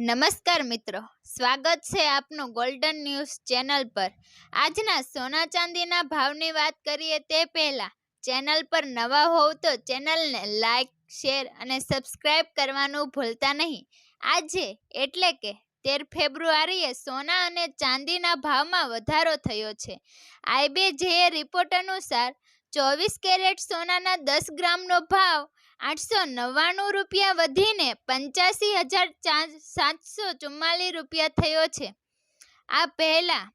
નમસ્કાર મિત્રો, સ્વાગત છે આપનું ગોલ્ડન ન્યૂઝ ચેનલ પર. આજના સોના ચાંદીના ભાવની વાત કરીએ તે પહેલાં ચેનલ પર નવા હોવ તો ચેનલને લાઇક શેર અને સબસ્ક્રાઇબ કરવાનું ભૂલતા નહીં. આજે એટલે કે તેર ફેબ્રુઆરીએ સોના અને ચાંદીના ભાવમાં વધારો થયો છે. આઈબીજેએ રિપોર્ટ અનુસાર ચોવીસ કેરેટ સોનાના દસ ગ્રામનો ભાવ આઠસો નવ્વાણું રૂપિયા વધીને પંચ્યાસી હજાર સાતસો ચુમ્માલીસ રૂપિયા થયો છે. આ પહેલા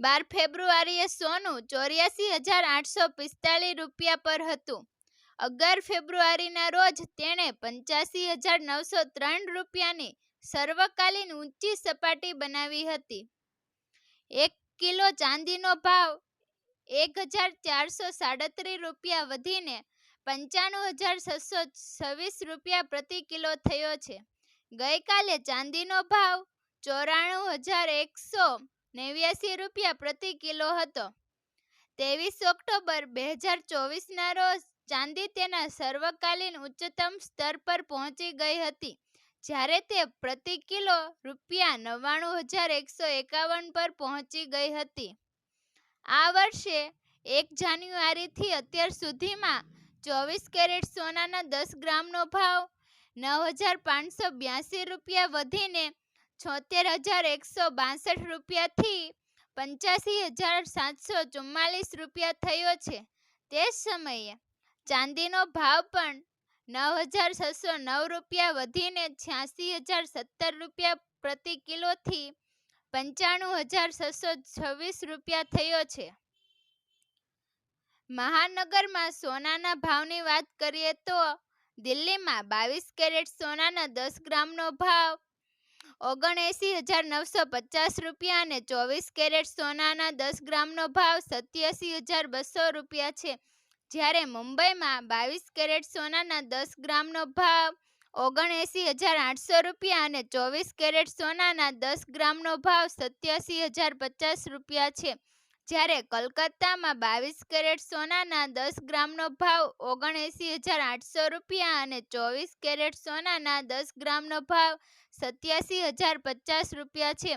બાર ફેબ્રુઆરીએ સોનું ચોર્યાસી હજાર આઠસો પિસ્તાલીસ રૂપિયા પર હતું. અગિયાર ફેબ્રુઆરીના રોજ તેણે પંચ્યાસી હજાર નવસો ત્રણ રૂપિયાની સર્વકાલીન ઊંચી સપાટી બનાવી હતી. એક કિલો ચાંદીનો ભાવ એક હજાર ચારસો સાડત્રીસ રૂપિયા વધીને પંચાણું હજાર છસો છવ્વીસ રૂપિયા પ્રતિ કિલો થયો છે. ગઈકાલે ચાંદીનો ભાવ ચોરાણું હજાર એકસો નેવ્યાસી રૂપિયા પ્રતિ કિલો હતો. ત્રેવીસ ઓક્ટોબર બે હજાર ચોવીસના રોજ ચાંદી તેના સર્વકાલીન ઉચ્ચતમ સ્તર પર પહોંચી ગઈ હતી, જ્યારે તે પ્રતિ કિલો રૂપિયા નવ્વાણું હજાર એકસો એકાવન પર પહોંચી ગઈ હતી. આ વર્ષે એક જાન્યુઆરીથી અત્યાર સુધીમાં ચોવીસ કેરેટ સોનાના દસ ગ્રામનો ભાવ નવ હજાર પાંચસો બ્યાસી રૂપિયા વધીને છોતેર હજાર એકસો બાસઠ રૂપિયાથી પંચ્યાસી હજાર સાતસો ચુમ્માલીસ રૂપિયા થયો છે. તે જ સમયે ચાંદીનો ભાવ પણ નવ હજાર છસો નવ રૂપિયા વધીને છ્યાસી હજાર સત્તર રૂપિયા પ્રતિ કિલોથી પંચાણું હજાર છસો છવ્વીસ રૂપિયા થયો છે. મહાનગરમાં સોનાના ભાવની વાત કરીએ તો દિલ્હીમાં બાવીસ કેરેટ સોનાના દસ ગ્રામનો ભાવ, ઓગણએંસી હજાર નવસો પચાસ રૂપિયા અને ચોવીસ કેરેટ સોનાના દસ ગ્રામનો ભાવ સત્યાસી હજાર બસો રૂપિયા છે. જ્યારે મુંબઈમાં બાવીસ કેરેટ સોનાના દસ ગ્રામનો ભાવ ઓગણએંસી હજાર આઠસો રૂપિયા અને ચોવીસ કેરેટ સોનાના દસ ગ્રામનો ભાવ સત્યાસી હજાર પચાસ રૂપિયા છે. જ્યારે કલકત્તામાં બાવીસ કેરેટ સોનાના દસ ગ્રામનો ભાવ ઓગણએંસી હજાર આઠસો રૂપિયા અને ચોવીસ કેરેટ સોનાના દસ ગ્રામનો ભાવ સત્યાસી હજાર પચાસ રૂપિયા છે.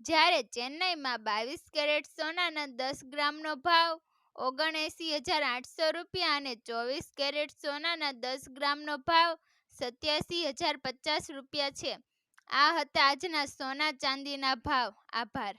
જ્યારે ચેન્નઈમાં બાવીસ કેરેટ સોનાના દસ ગ્રામનો ભાવ ઓગણએંસી હજાર આઠસો રૂપિયા અને ચોવીસ કેરેટ સોનાના દસ ગ્રામનો ભાવ સત્યાસી હજાર પચાસ રૂપિયા છે. આ હતા આજના સોના ચાંદીના ભાવ. આભાર.